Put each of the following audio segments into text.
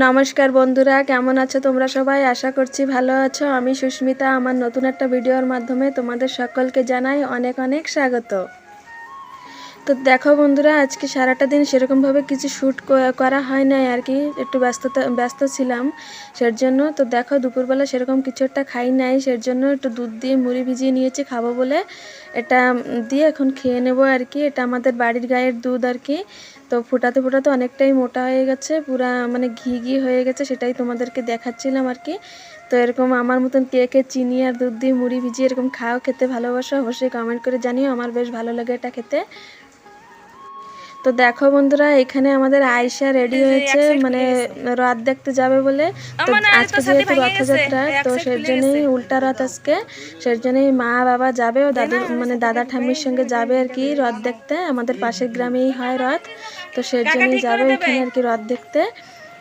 নমস্কার বন্ধুরা, কেমন আছো তোমরা সবাই? আশা করছি ভালো আছো। আমি সুস্মিতা, আমার নতুন একটা ভিডিওর মাধ্যমে তোমাদের সকলকে জানাই অনেক অনেক স্বাগত। তো দেখো বন্ধুরা, আজকে সারাটা দিন সেরকমভাবে কিছু শ্যুট করা হয় নাই আর কি, একটু ব্যস্ততা, ব্যস্ত ছিলাম সের জন্য তো দেখো দুপুরবেলা সেরকম কিছু একটা খাই নাই সের জন্য একটু দুধ দিয়ে মুড়ি ভিজিয়ে নিয়েছি খাব বলে, এটা দিয়ে এখন খেয়ে নেব আর কি, এটা আমাদের বাড়ির গায়ের দুধ আর কি তো ফোটাতে ফোটাতে অনেকটাই মোটা হয়ে গেছে পুরা মানে ঘি ঘি হয়ে গেছে সেটাই তোমাদেরকে দেখাচ্ছিলাম আর কি। তো এরকম আমার মতন কে কে চিনি আর দুধ দিয়ে মুড়ি ভিজিয়ে এরকম খাও খেতে ভালোবাসো অবশ্যই কমেন্ট করে জানিও আমার বেশ ভালো লাগে এটা খেতে। তো দেখো বন্ধুরা এখানে আমাদের আয়সা রেডি হয়েছে মানে রথ দেখতে যাবে বলে। তো আজকে যেহেতু রথযাত্রা তো সেই জন্যই উল্টা রথ আজকে। সেই জন্যই মা বাবা যাবে ও দাদু মানে দাদা ঠাম্মির সঙ্গে যাবে আর কি রথ দেখতে। আমাদের পাশের গ্রামেই হয় রথ। তো সেই জন্যই যাবে ওইখানে আর কি রথ দেখতে।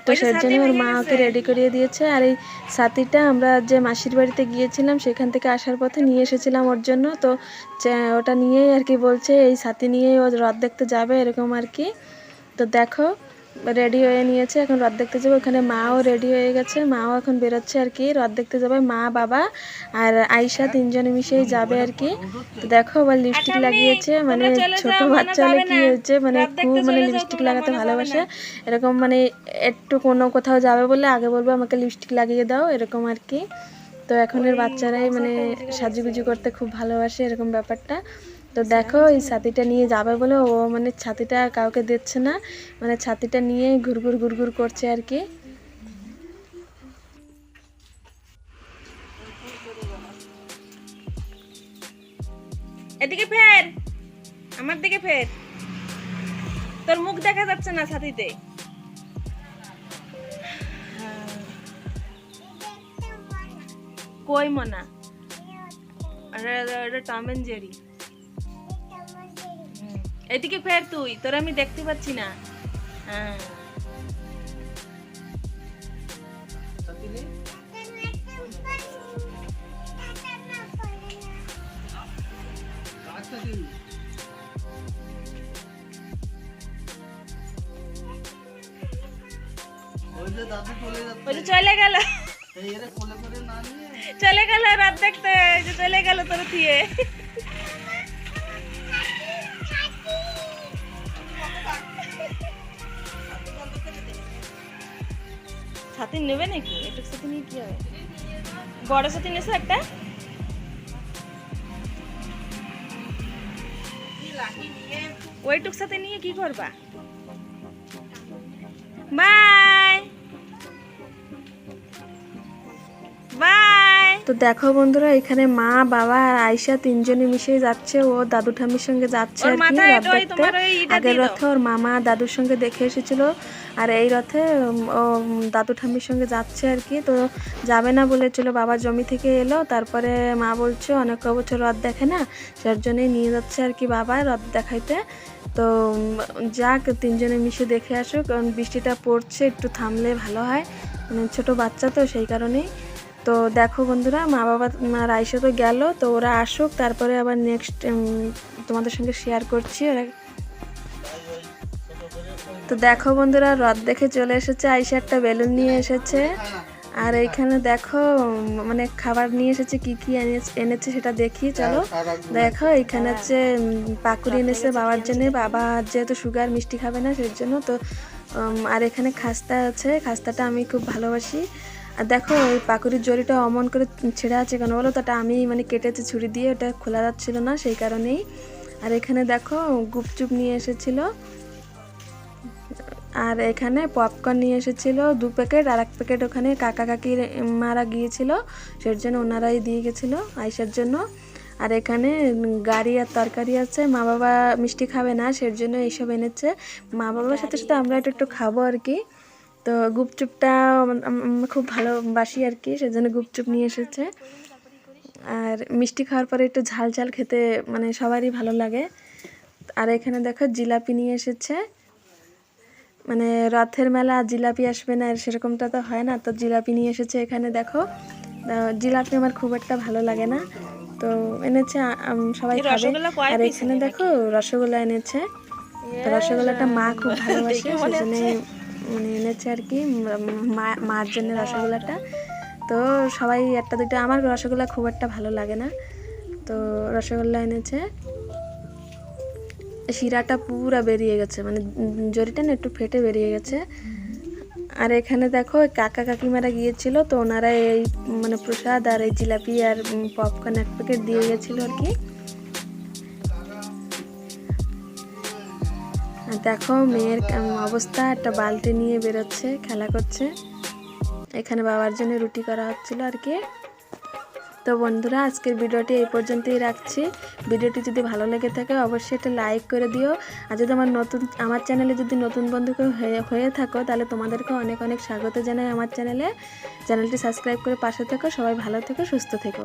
তো সেই জন্য ওর মা ওকে রেডি করিয়ে দিয়েছে। আর এই সাথীটা আমরা যে মাসির বাড়িতে গিয়েছিলাম সেখান থেকে আসার পথে নিয়ে এসেছিলাম ওর জন্য। তো ওটা নিয়েই আর কি বলছে এই সাথী নিয়েই ও রথ দেখতে যাবে এরকম আর কি। তো দেখো রেডি হয়ে নিয়েছে এখন রথ দেখতে যাবে। ওখানে মাও রেডি হয়ে গেছে মাও এখন বেরোচ্ছে আর কি। রথ দেখতে যাবে মা বাবা আর আয়সা তিনজনে মিশেই যাবে আর কি। তো দেখো আবার লিপস্টিক লাগিয়েছে মানে ছোট বাচ্চা হলে কি হয়েছে মানে খুব মানে লিপস্টিক লাগাতে ভালোবাসে। এরকম মানে একটু কোনো কোথাও যাবে বলে আগে বলব আমাকে লিপস্টিক লাগিয়ে দাও এরকম আর কি। তো এখনের বাচ্চারাই মানে সাজুগুজু করতে খুব ভালোবাসে এরকম ব্যাপারটা। তো দেখো, এই ছাতিটা নিয়ে যাবে বলে ও মানে ছাতিটা কাউকে দিচ্ছে না। মানে ছাতিটা নিয়ে ঘুরঘুর ঘুরঘুর করছে আর কি। এদিকে ফের, আমার দিকে ফের। তোর মুখ দেখা যাচ্ছে না ছাতিতে। কই মনা? Tom and Jerry. এদিকে ফের তুই তোর আমি দেখতে পাচ্ছি না। হ্যাঁ। চলে গেল। চলে গেল রাত দেখতে চলে গেল তোর থিয়ে। ছাতি নেবে নাকি? একটু সাথে নিয়ে কি হবে? বড় সাথে নেছো একটা? ওইটুক সাথে নিয়ে কি করবা? বাই! তো দেখো বন্ধুরা এখানে মা বাবা আর আয়সা তিনজনে মিশে যাচ্ছে। ও দাদু ঠাম্মির সঙ্গে যাচ্ছে আর কি রথ দেখতে। আগের রথে ওর মামা দাদুর সঙ্গে দেখে এসেছিল আর এই রথে ও দাদু ঠাম্মির সঙ্গে যাচ্ছে আর কি। তো যাবে না বলেছিল বাবা জমি থেকে এলো তারপরে মা বলছে অনেক বছর রথ দেখে না যার জন্যই নিয়ে যাচ্ছে আর কি বাবা রথ দেখাইতে। তো যাক তিনজনে মিশে দেখে আসুক কারণ বৃষ্টিটা পড়ছে একটু থামলে ভালো হয়। মানে ছোটো বাচ্চা তো সেই কারণেই। তো দেখো বন্ধুরা, মা বাবা আর আয়সা তো গেল, তো ওরা আসুক, তারপরে আবার নেক্সট তোমাদের সঙ্গে শেয়ার করছি ওরা। তো দেখো বন্ধুরা, রথ দেখে চলে এসেছে আয়সা একটা বেলুন নিয়ে এসেছে। আর এইখানে দেখো মানে খাবার নিয়ে এসেছে, কি কি এনেছে- সেটা দেখি, চলো। দেখো এখানে হচ্ছে পাকুড়ি এনেছে বাবার জন্য। বাবা যেহেতু সুগার মিষ্টি খাবে না সেই জন্য তো আর এখানে খাস্তা আছে, খাস্তাটা আমি খুব ভালোবাসি। আর দেখো ওই পাকুড়ির জড়িটা অমন করে ছেঁড়া আছে কেন বলো তাটা আমি মানে কেটেছি ছুরি দিয়ে ওটা খোলা যাচ্ছিল না সেই কারণেই। আর এখানে দেখো গুপচুপ নিয়ে এসেছিল। আর এখানে পপকর্ন নিয়ে এসেছিল দু প্যাকেট আর এক প্যাকেট ওখানে কাকা কাকির মারা গিয়েছিল। সেই জন্য ওনারাই দিয়ে গেছিল আইসার জন্য। আর এখানে গাড়ি আর তরকারি আছে মা বাবা মিষ্টি খাবে না সেই জন্য এইসব এনেছে। মা বাবার সাথে সাথে আমরা একটু একটু খাব আর কি। তো গুপচুপটা আমরা খুব ভালোবাসি আর কি সেজন্য গুপচুপ নিয়ে এসেছে। আর মিষ্টি খাওয়ার পরে একটু ঝাল ঝাল খেতে মানে সবারই ভালো লাগে। আর এখানে দেখো জিলাপি নিয়ে এসেছে। মানে রথের মেলা জিলাপি আসবে না সেরকমটা তো হয় না। তো জিলাপি নিয়ে এসেছে এখানে দেখো। জিলাপি আমার খুব একটা ভালো লাগে না। তো এনেছে সবাই খাবে। আর এখানে দেখো রসগোল্লা এনেছে। রসগোল্লাটা মা খুব ভালোবাসে সেজন্য মানে এনেছে আর কি মার জন্য রসগোল্লাটা। তো সবাই একটা দুটো আমার রসগোল্লা খুব একটা ভালো লাগে না। তো রসগোল্লা এনেছে। শিরাটা পুরা বেরিয়ে গেছে মানে জরিটা না একটু ফেটে বেরিয়ে গেছে। আর এখানে দেখো কাকা কাকিমারা গিয়েছিল, তো ওনারা এই মানে প্রসাদ আর এই জিলাপি আর পপকর্ন এক প্যাকেট দিয়ে গেছিল আর কি। দেখো মেয়ের অবস্থা। একটা বালতি নিয়ে বেরোচ্ছে, খেলা করছে। এখানে বাবার জন্য রুটি করা হচ্ছিল আর কি। তো বন্ধুরা, আজকের ভিডিওটি এই পর্যন্তই রাখছি। ভিডিওটি যদি ভালো লেগে থাকে, অবশ্যই একটা লাইক করে দিও। আর যদি আমার নতুন, আমার চ্যানেলে যদি নতুন বন্ধু হয়ে হয়ে থাকো, তাহলে তোমাদেরকে অনেক অনেক স্বাগত জানাই আমার চ্যানেলে। চ্যানেলটি সাবস্ক্রাইব করে পাশে থেকো, সবাই ভালো থেকো, সুস্থ থেকো।